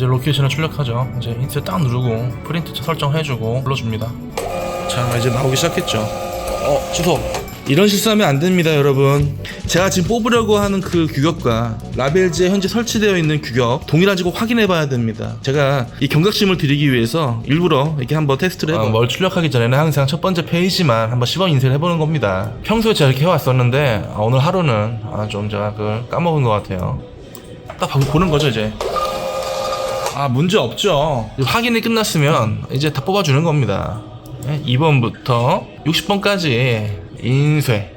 이제 로케이션을 출력하죠. 이제 인쇄 딱 누르고 프린트 설정해주고 불러줍니다. 자 이제 나오기 시작했죠. 어 취소. 이런 실수하면 안 됩니다, 여러분. 제가 지금 뽑으려고 하는 그 규격과 라벨지에 현재 설치되어 있는 규격 동일한지 꼭 확인해 봐야 됩니다. 제가 이 경각심을 드리기 위해서 일부러 이렇게 한번 테스트를 해봐. 뭘 출력하기 전에는 항상 첫 번째 페이지만 한번 시범 인쇄를 해보는 겁니다. 평소에 제가 이렇게 해왔었는데 아, 오늘 하루는 아, 좀 제가 그걸 까먹은 것 같아요. 딱 봐- 보는 거죠, 이제. 아 문제 없죠. 확인이 끝났으면 이제 다 뽑아주는 겁니다. 2번부터 60번까지 인쇄.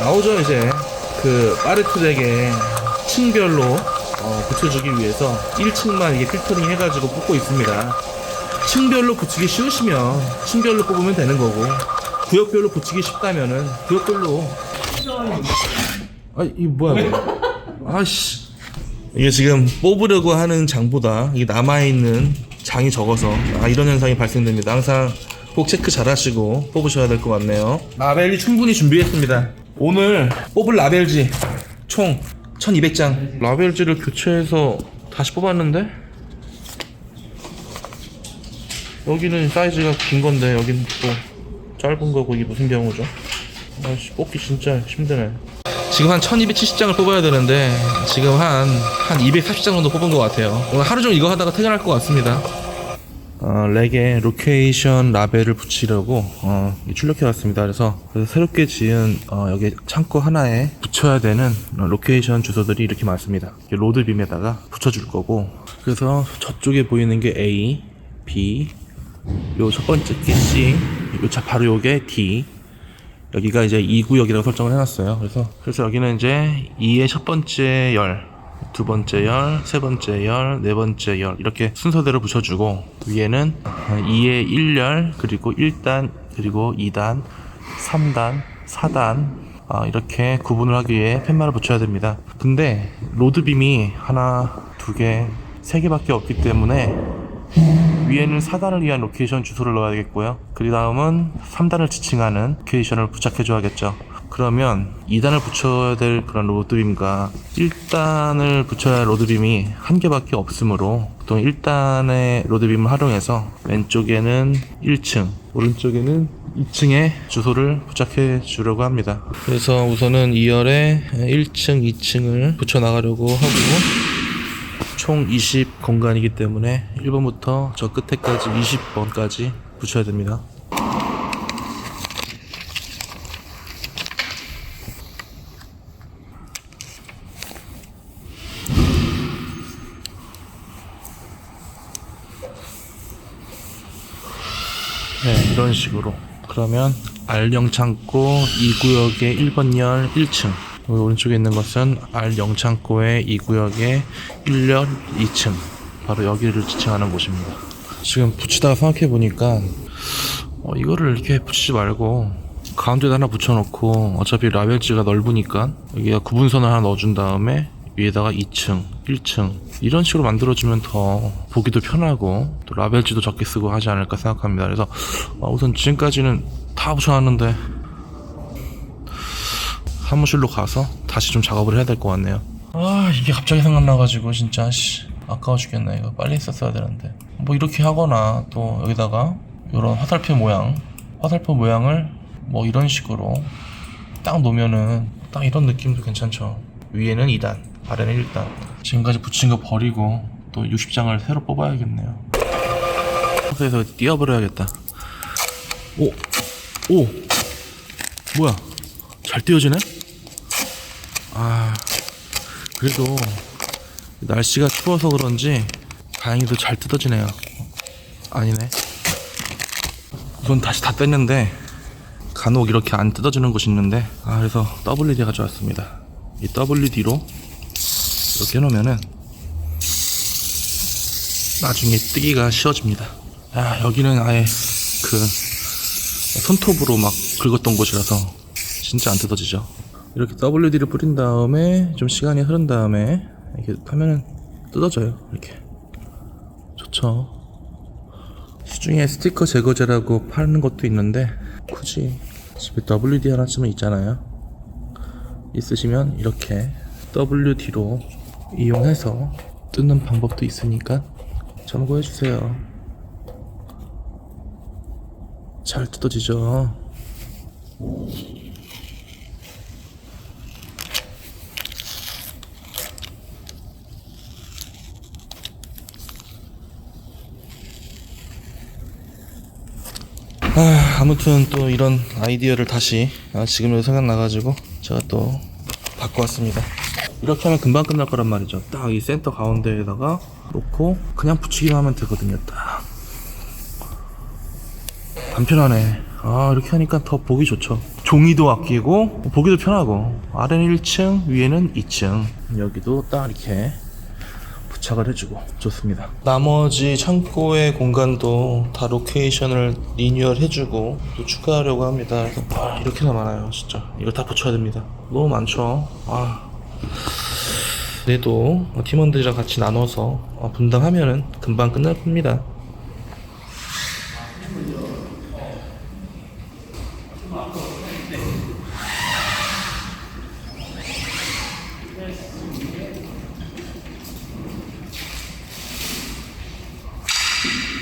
나오죠 이제. 그 빠르트랙에 층별로 어, 붙여주기 위해서 1층만 이게 필터링 해가지고 뽑고 있습니다. 층별로 붙이기 쉬우시면 층별로 뽑으면 되는 거고 구역별로 붙이기 쉽다면은 구역별로. 아, 이 뭐야, 이거. 아씨. 이게 지금 뽑으려고 하는 장보다 이게 남아있는 장이 적어서 아, 이런 현상이 발생됩니다. 항상 꼭 체크 잘 하시고 뽑으셔야 될 것 같네요. 라벨이 충분히 준비했습니다. 오늘 뽑을 라벨지 총 1200장. 라벨지를 교체해서 다시 뽑았는데 여기는 사이즈가 긴 건데 여기는 또 짧은 거고 이게 무슨 경우죠? 아씨 뽑기 진짜 힘드네. 지금 한 1270장을 뽑아야 되는데 지금 한, 한 240장 정도 뽑은 것 같아요. 오늘 하루 종일 이거 하다가 퇴근할 것 같습니다. 어, 렉에 로케이션 라벨을 붙이려고 어, 출력해 왔습니다. 그래서, 그래서 새롭게 지은 어, 여기 창고 하나에 붙여야 되는 어, 로케이션 주소들이 이렇게 많습니다. 로드빔에다가 붙여줄 거고. 그래서 저쪽에 보이는 게 A, B 요 첫 번째 게 C 요 자, 바로 요게 D 여기가 이제 2구역이라고 설정을 해놨어요. 그래서 그래서 여기는 이제 2의 첫 번째 열, 두 번째 열, 세 번째 열, 네 번째 열 이렇게 순서대로 붙여주고 위에는 2의 1열 그리고 1단 그리고 2단, 3단, 4단 아, 이렇게 구분을 하기 위해 펜말을 붙여야 됩니다. 근데 로드빔이 하나, 두 개, 세 개밖에 없기 때문에 위에는 4단을 위한 로케이션 주소를 넣어야겠고요. 그 다음은 3단을 지칭하는 로케이션을 부착해줘야겠죠. 그러면 2단을 붙여야 될 그런 로드빔과 1단을 붙여야 할 로드빔이 한 개밖에 없으므로 보통 1단의 로드빔을 활용해서 왼쪽에는 1층, 오른쪽에는 2층에 주소를 부착해 주려고 합니다. 그래서 우선은 2열에 1층, 2층을 붙여 나가려고 하고 총 20 공간이기 때문에 1번부터 저 끝에까지 20번까지 붙여야 됩니다. 네, 이런 식으로. 그러면 R0 창고 2구역의 1번 열 1층. 여기 오른쪽에 있는 것은 R0 창고의 2구역의 1열 2층. 바로 여기를 지칭하는 곳입니다. 지금 붙이다가 생각해 보니까 어, 이거를 이렇게 붙이지 말고 가운데다 하나 붙여놓고 어차피 라벨지가 넓으니까 여기가 구분선을 하나 넣어준 다음에 위에다가 2층, 1층 이런 식으로 만들어주면 더 보기도 편하고 또 라벨지도 적게 쓰고 하지 않을까 생각합니다. 그래서 어, 우선 지금까지는 다 붙여놨는데 사무실로 가서 다시 좀 작업을 해야 될 것 같네요. 아 이게 갑자기 생각나가지고 진짜 씨 아까워 죽겠네 이거 빨리 했었어야 되는데 뭐 이렇게 하거나 또 여기다가 이런 화살표 모양 화살표 모양을 뭐 이런 식으로 딱 놓으면은 딱 이런 느낌도 괜찮죠 위에는 2단 아래는 1단 지금까지 붙인 거 버리고 또 60장을 새로 뽑아야겠네요 그래서 띄워버려야겠다 오! 오! 뭐야 잘 띄워지네? 아 그래도 날씨가 추워서 그런지 다행히도 잘 뜯어지네요. 아니네. 우선 다시 다 뺐는데 간혹 이렇게 안 뜯어지는 곳이 있는데 아 그래서 WD 가져왔습니다. 이 WD로 이렇게 해놓으면은 나중에 뜨기가 쉬워집니다. 아 여기는 아예 그 손톱으로 막 긁었던 곳이라서 진짜 안 뜯어지죠 이렇게 WD를 뿌린 다음에 좀 시간이 흐른 다음에 이렇게 하면은 뜯어져요 이렇게 좋죠 시중에 스티커 제거제라고 파는 것도 있는데 굳이 집에 WD 하나쯤은 있잖아요 있으시면 이렇게 WD로 이용해서 뜯는 방법도 있으니까 참고해 주세요. 잘 뜯어지죠? 아, 아무튼 또 이런 아이디어를 다시 아, 지금도 생각나가지고 제가 또 바꿔왔습니다. 이렇게 하면 금방 끝날 거란 말이죠. 딱 이 센터 가운데에다가 놓고 그냥 붙이기만 하면 되거든요. 딱. 간편하네. 아, 이렇게 하니까 더 보기 좋죠. 종이도 아끼고, 보기도 편하고, 아래는 1층, 위에는 2층. 여기도 딱 이렇게 부착을 해주고 좋습니다. 나머지 창고의 공간도 다 로케이션을 리뉴얼 해주고 또 추가하려고 합니다. 그래서 아, 이렇게나 많아요, 진짜. 이거 다 붙여야 됩니다. 너무 많죠. 아. 그래도 팀원들이랑 같이 나눠서 어, 분담하면은 금방 끝날 겁니다. see.